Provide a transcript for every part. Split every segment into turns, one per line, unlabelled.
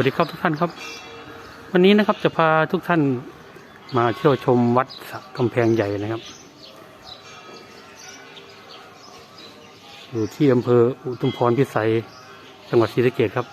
วัสดีครับทุกท่านครับ วันนี้นะครับจะพาทุกท่านมาเที่ยวชมวัดสะกำแพงใหญ่นะครับ อยู่ที่อำเภออุทุมพรพิสัยจังหวัดศรีสะเกษครับ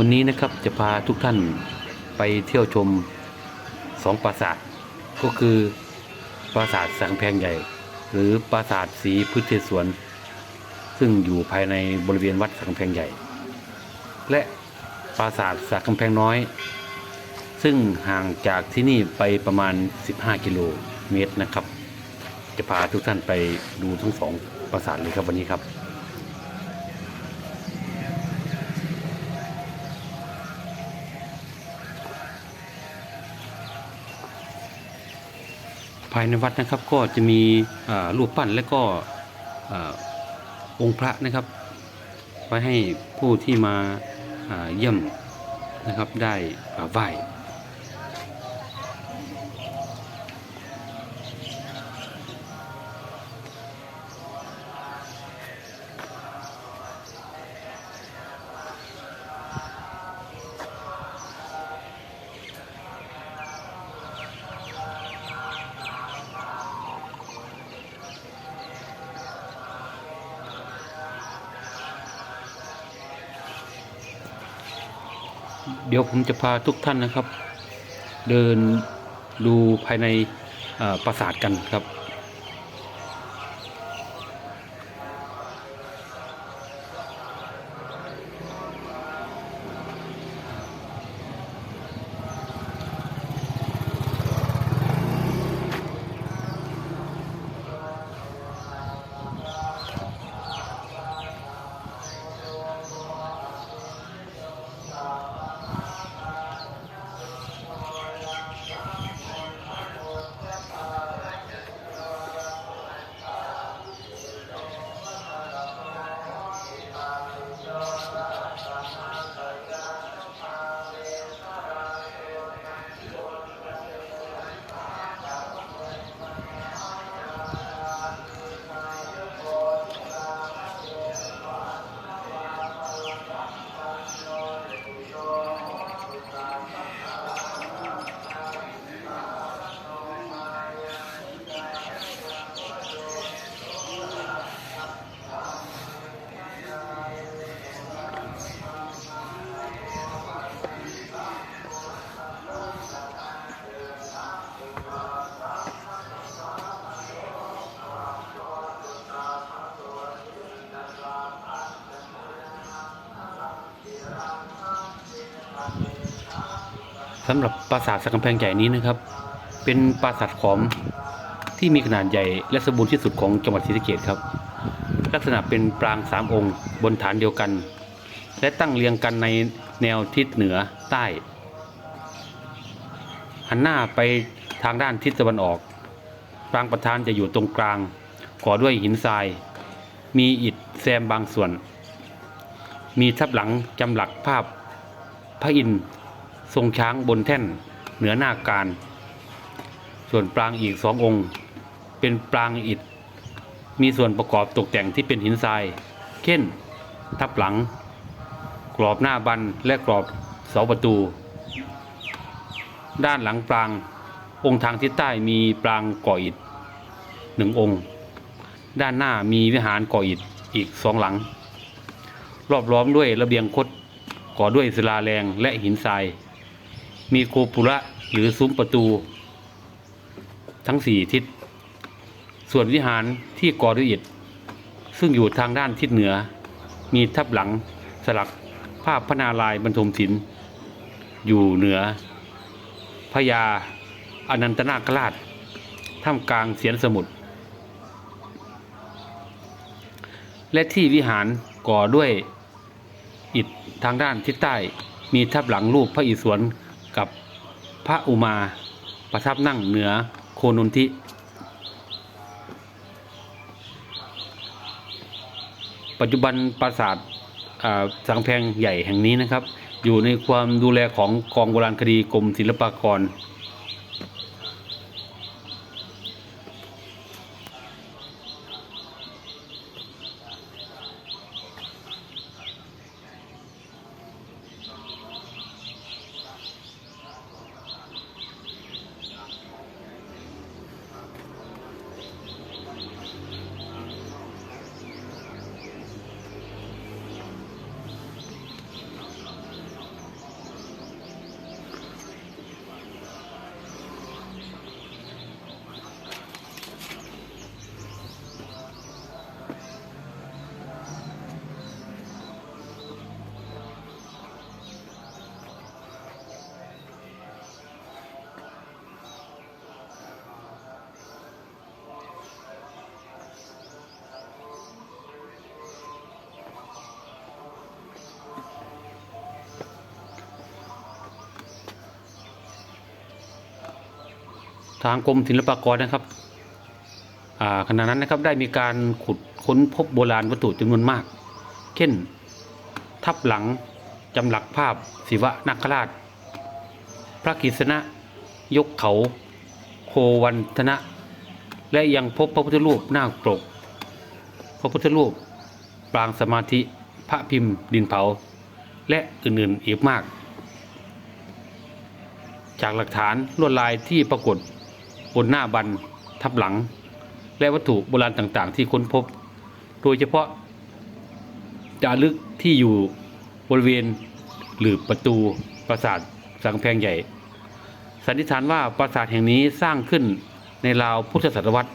วันนี้นะครับจะพาทุกท่านไปเที่ยวชมสองปราสาท ก็คือปราสาทสังแพงใหญ่ หรือปราสาทสีพุทธสวน ซึ่งอยู่ภายในบริเวณวัดสังแพงใหญ่ และปราสาทสักกำแพงน้อย ซึ่งห่างจากที่นี่ไปประมาณ 15 กิโลเมตรนะครับ จะพาทุกท่านไปดูทั้งสองปราสาทเลยครับวันนี้ครับายในวัดนะครับก็จะมีรูปปั้นและก็อองค์พระนะครับ ไว้ให้ผู้ที่มาเยี่ยมนะครับได้ไหว้ ดี๋ยวผมจะพาทุกท่านนะครับ เดินดูภายในปราสาทกันครับ สำหรับปราสาทสักกำแพงใหญ่นี้นะครับ เป็นปราสาทขอมที่มีขนาดใหญ่และสมบูรณ์ที่สุดของจังหวัดศรีสะเกษครับ ลักษณะเป็นปรางสามองค์ บนฐานเดียวกัน และตั้งเรียงกันในแนวทิศเหนือใต้ หันหน้าไปทางด้านทิศตะวันออก ปรางประธานจะอยู่ตรงกลาง ก่อด้วยหินทราย มีอิฐแซมบางส่วน มีทับหลังจำหลักภาพพระอินทร์ ทรงช้างบนแท่นเหนือหน้าการ ส่วนปรางอีกสององค์ เป็นปรางอิฐ มีส่วนประกอบตกแต่งที่เป็นหินทรายเช่น ทับหลัง กรอบหน้าบันและกรอบเสาประตู ด้านหลังปรางองค์ทางทิศใต้มีปรางก่ออิฐหนึ่งองค์ ด้านหน้ามีวิหารก่ออิฐอีกสองหลัง รอบล้อมด้วยระเบียงคดก่อด้วยศิลาแรงและหินทราย มีโกปุระหรือซุ้มประตู ทั้งสี่ทิศ ส่วนวิหารที่ก่อด้วยอิฐซึ่งอยู่ทางด้านทิศเหนือ มีทับหลังสลักภาพพระนารายณ์บรรทมศิลป์อยู่เหนือพญาอนันตนาคราชท่ามกลางเสียนสมุทรและที่วิหารก่อด้วยอิฐทางด้านทิศใต้ มีทับหลังรูปพระอิศวร กับพระอุมาประทับนั่งเหนือโคนนทิ ปัจจุบันปราสาทสังแพงใหญ่แห่งนี้นะครับ อยู่ในความดูแลของกองโบราณคดีกรมศิลปากร ทางกรมศิลปากรนะครับขณะนั้นนะครับได้มีการขุดค้นพบโบราณวัตถุจำนวนมาก เช่น ทับหลังจำหลักภาพศิวะนาคราช พระกิษณะยกเขาโควันธนะ และยังพบพระพุทธรูปนาคปรกพระพุทธรูปปรางสมาธิพระพิมพ์ดินเผา และอื่นๆอีกมาก จากหลักฐานลวดลายที่ปรากฏ นหน้าบันทับหลัง และวัตถุโบราณต่างๆ ที่ค้นพบ โดยเฉพาะจารึกที่อยู่บริเวณหรือประตูปราสาทสังแพงใหญ่ สันนิษฐานว่าปราสาทแห่งนี้สร้างขึ้นในราวพุทธศตวรรษ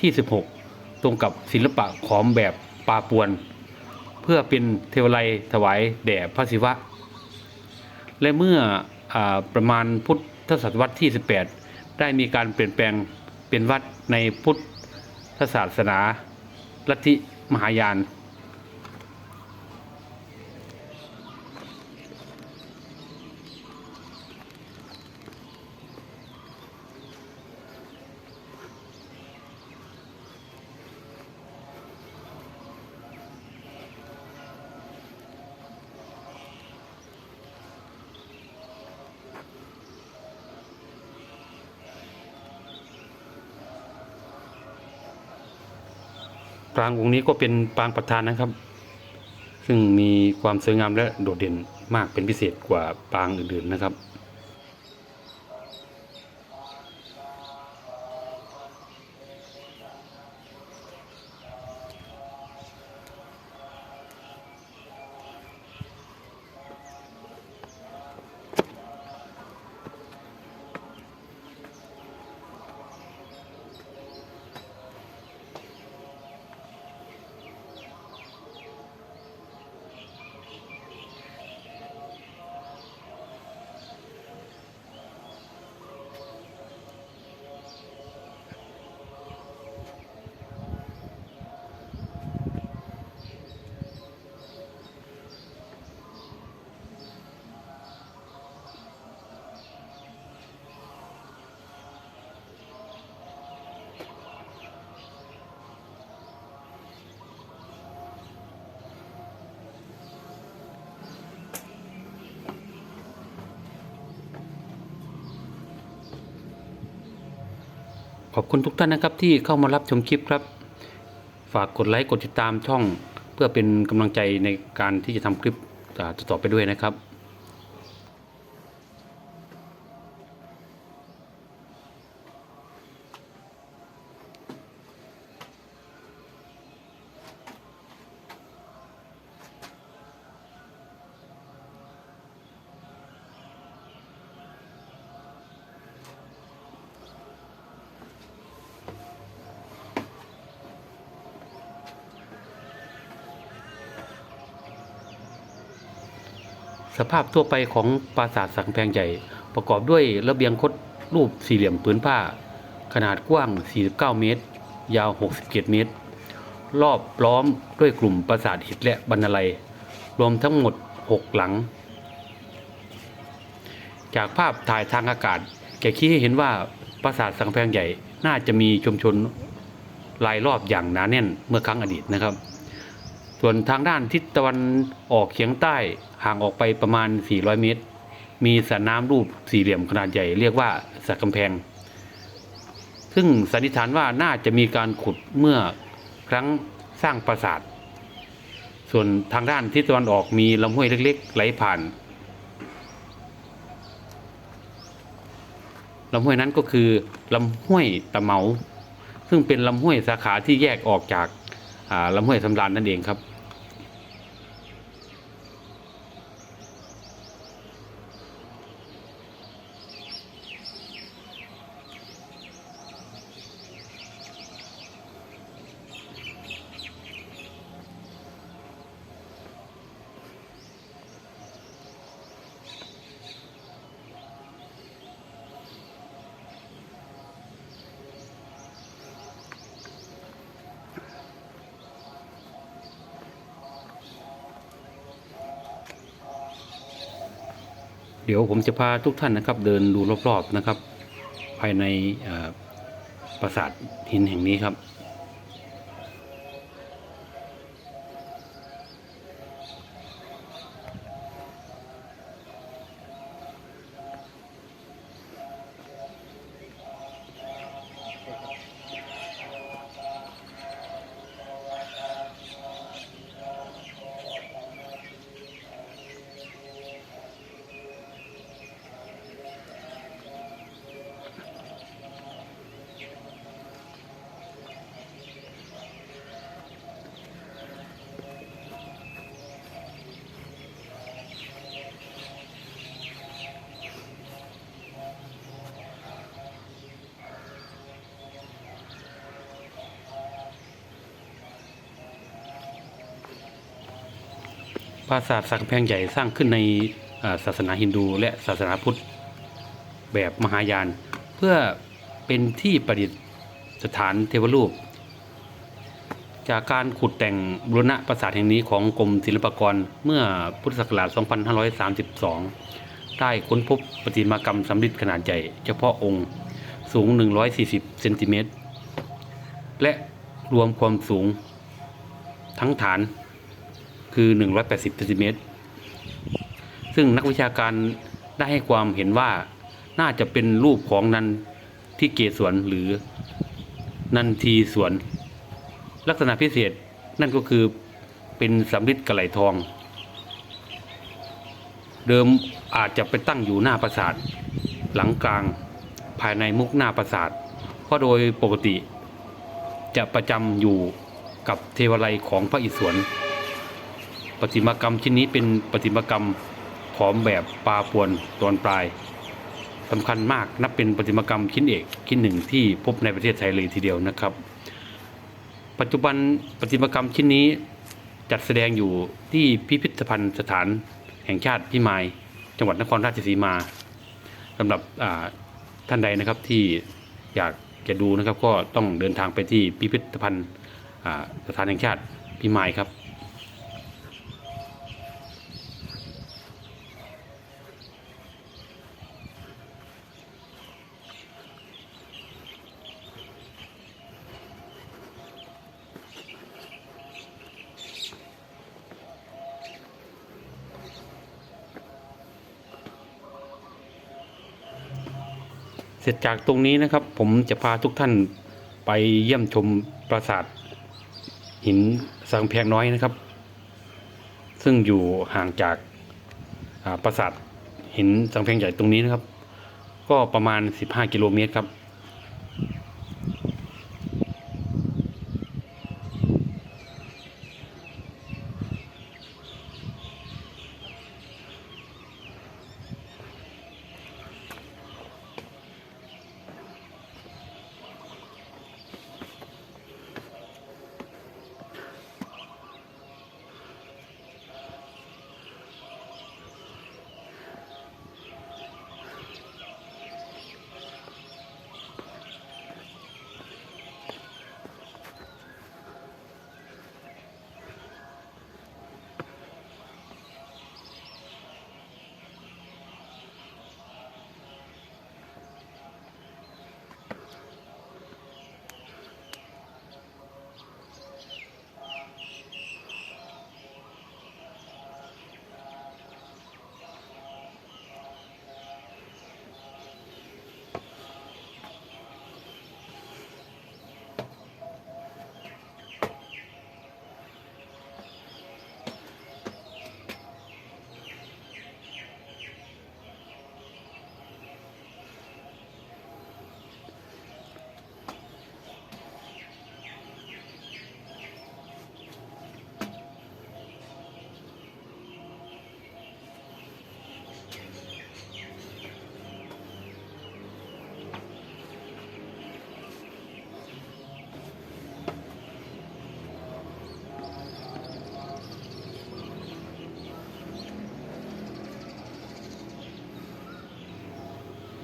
ที่ 16 ตรงกับศิลปะขอมแบบปาปวน เพื่อเป็นเทวไลถวายแด่พระศิวะ และเมื่ออประมาณพุทธศตวรรษที่ 18 ได้มีการเปลี่ยนแปลงเป็นวัดในพุทธศาสนาลัทธิมหายาน ปรางองค์นี้ก็เป็นปรางประธานนะครับ ซึ่งมีความสวยงามและโดดเด่นมากเป็นพิเศษกว่าปรางอื่นๆนะครับ ขอบคุณทุกท่านนะครับที่เข้ามารับชมคลิปครับ ฝากกดไลค์กดติดตามช่อง เพื่อเป็นกำลังใจในการที่จะทำคลิปต่อไปด้วยนะครับ สภาพทั่วไปของปราสาทสังแพงใหญ่ ประกอบด้วยระเบียงคดรูปสี่เหลี่ยมผืนผ้า ขนาดกว้าง 49 เมตร ยาว 67 เมตร รอบล้อมด้วยกลุ่มปราสาทหินและบรรลัย รวมทั้งหมด 6 หลัง จากภาพถ่ายทางอากาศ แกคิดให้เห็นว่าปราสาทสังแพงใหญ่น่าจะมีชุมชนรายรอบอย่างหนาแน่นเมื่อครั้งอดีตนะครับ ส่วนทางด้านทิศตะวันออกเฉียงใต้ ห่างออกไปประมาณ 400 เมตร มีสระน้ำรูปสี่เหลี่ยมขนาดใหญ่ เรียกว่าสระกำแพง ซึ่งสันนิษฐานว่าน่าจะมีการขุดเมื่อครั้งสร้างปราสาท ส่วนทางด้านทิศตะวันออกมีลำห้วยเล็ก ๆ ไหลผ่านลำห้วยนั้นก็คือลำห้วยตะเมา ซึ่งเป็นลำห้วยสาขาที่แยกออกจากาลำห้วยสำราญนั่นเองครับ เดี๋ยวผมจะพาทุกท่านนะครับ เดินดูรอบๆนะครับ ภายในปราสาทหินแห่งนี้ครับ ปราสาทสักแพงใหญ่สร้างขึ้นในศาสนาฮินดูและศาสนาพุทธแบบมหายาน เพื่อเป็นที่ประดิษฐานเทวรูป จากการขุดแต่งบูรณะปราสาทแห่งนี้ของกรมศิลปากรเมื่อพุทธศักราช 2532 ได้ค้นพบประติมากรรมสำริดขนาดใหญ่เฉพาะองค์สูง 140 เซนติเมตร และรวมความสูงทั้งฐาน คือ 180เซนติเมตรซึ่งนักวิชาการได้ให้ความเห็นว่าน่าจะเป็นรูปของนันที่เกศวนหรือนันทีสวน ลักษณะพิเศษนั่นก็คือเป็นสำริดกระไหลทอง เดิมอาจจะไปตั้งอยู่หน้าปราสาท หลังกลางภายในมุกหน้าปราสาท เพราะโดยปกติจะประจำอยู่กับเทวไลของพระอิศวร ประติมากรรมชิ้นนี้เป็นประติมากรรมขอมแบบปลาปวนตอนปลายสำคัญมากนับเป็นประติมากรรมชิ้นเอกชิ้นหนึ่งที่พบในประเทศไทยเลยทีเดียวนะครับ ปัจจุบันประติมากรรมชิ้นนี้จัดแสดงอยู่ที่พิพิธภัณฑ์สถานแห่งชาติพิมาย จังหวัดนครราชสีมาสำหรับท่านใดนะครับที่อยากจะดูนะครับก็ต้องเดินทางไปที่พิพิธภัณฑ์สถานแห่งชาติพิมายครับ เสร็จจากตรงนี้นะครับ ผมจะพาทุกท่านไปเยี่ยมชมปราสาทหินสังเพียงน้อยนะครับ ซึ่งอยู่ห่างจากปราสาทหินสังเพียงใหญ่ตรงนี้นะครับ ก็ประมาณ 15 กิโลเมตรครับ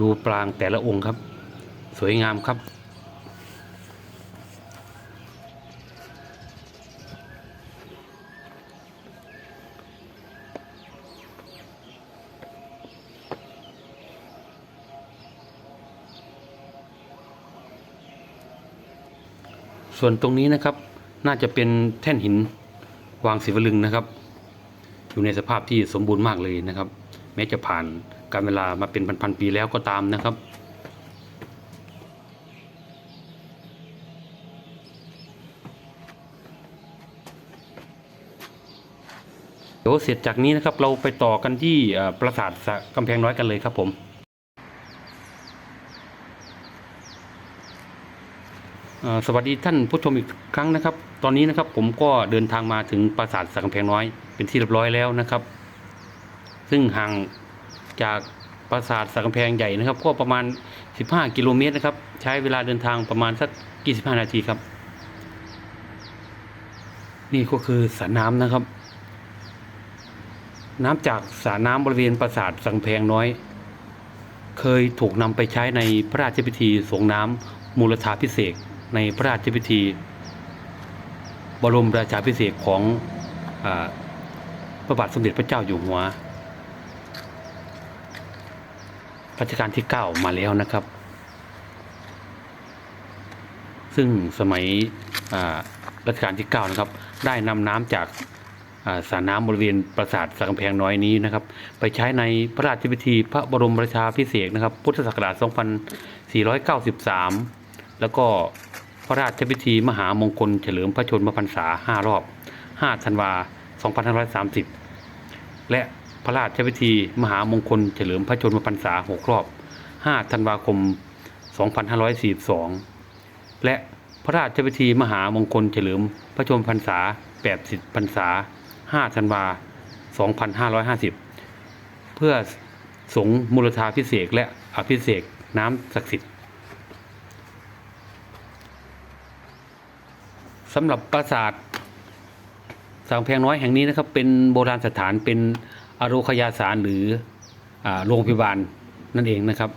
ดูปรางแต่ละองค์ครับ สวยงามครับ ส่วนตรงนี้นะครับ น่าจะเป็นแท่นหินวางศิวลึงนะครับ อยู่ในสภาพที่สมบูรณ์มากเลยนะครับ แม้จะผ่าน การเวลามาเป็นพันๆปีแล้วก็ตามนะครับ เดี๋ยวเสร็จจากนี้นะครับเราไปต่อกันที่ปราสาทสะกำแพงน้อยกันเลยครับผมสวัสดีท่านผู้ชมอีกครั้งนะครับ ตอนนี้นะครับผมก็เดินทางมาถึงปราสาทสักกำแพงน้อยเป็นที่เรียบร้อยแล้วนะครับ ซึ่งห่าง จากปราสาทสักกำแพงใหญ่นะครับ ก็ประมาณ 15 กิโลเมตรนะครับ ใช้เวลาเดินทางประมาณสัก 25 นาทีครับ นี่ก็คือสระน้ำนะครับ น้ำจากสระน้ำบริเวณปราสาทสักกำแพงน้อย เคยถูกนำไปใช้ในพระราชพิธีสงน้ำมูลธาพิเศษในพระราชพิธี บรมราชาพิเศษของอพระบาทสมเด็จพระเจ้าอยู่หัว รัชกาลที่9มาแล้วนะครับ ซึ่งสมัยอ่ารัชกาลที่9นะครับ ได้นำน้ำจากอ่าสระน้ำบริเวณปราสาทสักกำแพงน้อยนี้นะครับ ไปใช้ในพระราชพิธีพระบรมราชาพิเศษนะครับ พุทธศักราช 2493 แล้วก็พระราชพิธีมหามงคลเฉลิมพระชนมพรรษา 5 รอบ 5 ธันวา 2530 และ ระราชพิธี มหามงคลเฉลิมพระชนมพรรษา6รอบ 5 ธันวาคม 2542 และพระราชพิธีมหามงคลเฉลิมพระชนมพรรษา80พรรษา 5 ธันวา 2550 เพื่อสงมูลธาพิเศษและอภิเษกน้ำศักดิ์สิทธิ์สำหรับปราสาทสังแพงน้อยแห่งนี้นะครับเป็นโบราณสถานเป็น อโรคยาสารหรือโรงพยาบาลนั่นเองนะครับ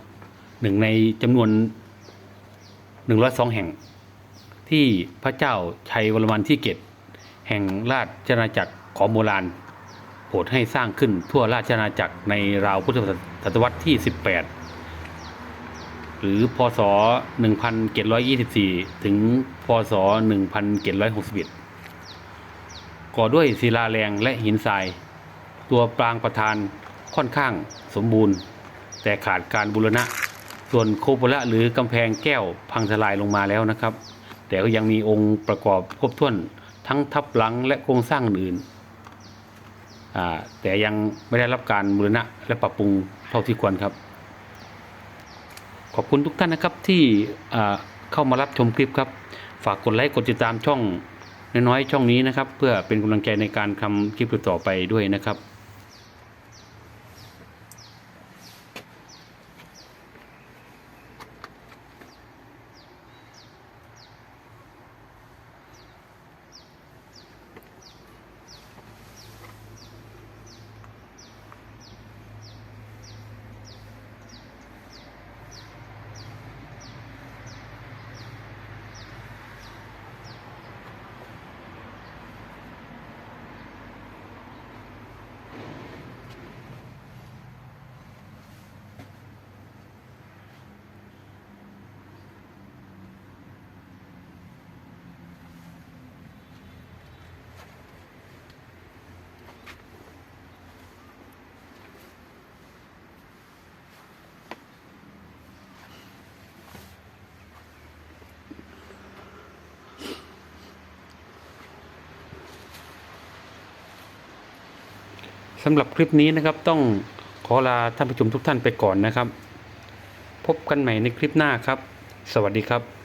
หนึ่งในจำนวนหนึ่งร้อยสองแห่ง ที่พระเจ้าชัยวรมันที่เกตแห่งราชอาณาจักรของโบราณโปรดให้สร้างขึ้นทั่วราชอาณาจักรในราวพุทธศตวรรษที่ 18 หรือพศ 1724 ถึงพศ 1761 ก่อด้วยศิลาแรงและหินทราย ตัวปรางประธานค่อนข้างสมบูรณ์ แต่ขาดการบูรณะ ส่วนโคปุระหรือกำแพงแก้วพังทลายลงมาแล้วนะครับ แต่ก็ยังมีองค์ประกอบครบถ้วนทั้งทับหลังและโครงสร้างอื่นแต่ยังไม่ได้รับการบูรณะและปรับปรุงเท่าที่ควรครับ ขอบคุณทุกท่านนะครับที่เข้ามารับชมคลิปครับ ฝากกดไลค์กดติดตามช่องน้อยๆช่องนี้นะครับ เพื่อเป็นกำลังใจในการทำคลิปต่อไปด้วยนะครับ สำหรับคลิปนี้นะครับต้องขอลาท่านผู้ชมทุกท่านไปก่อนนะครับ พบกันใหม่ในคลิปหน้าครับ สวัสดีครับ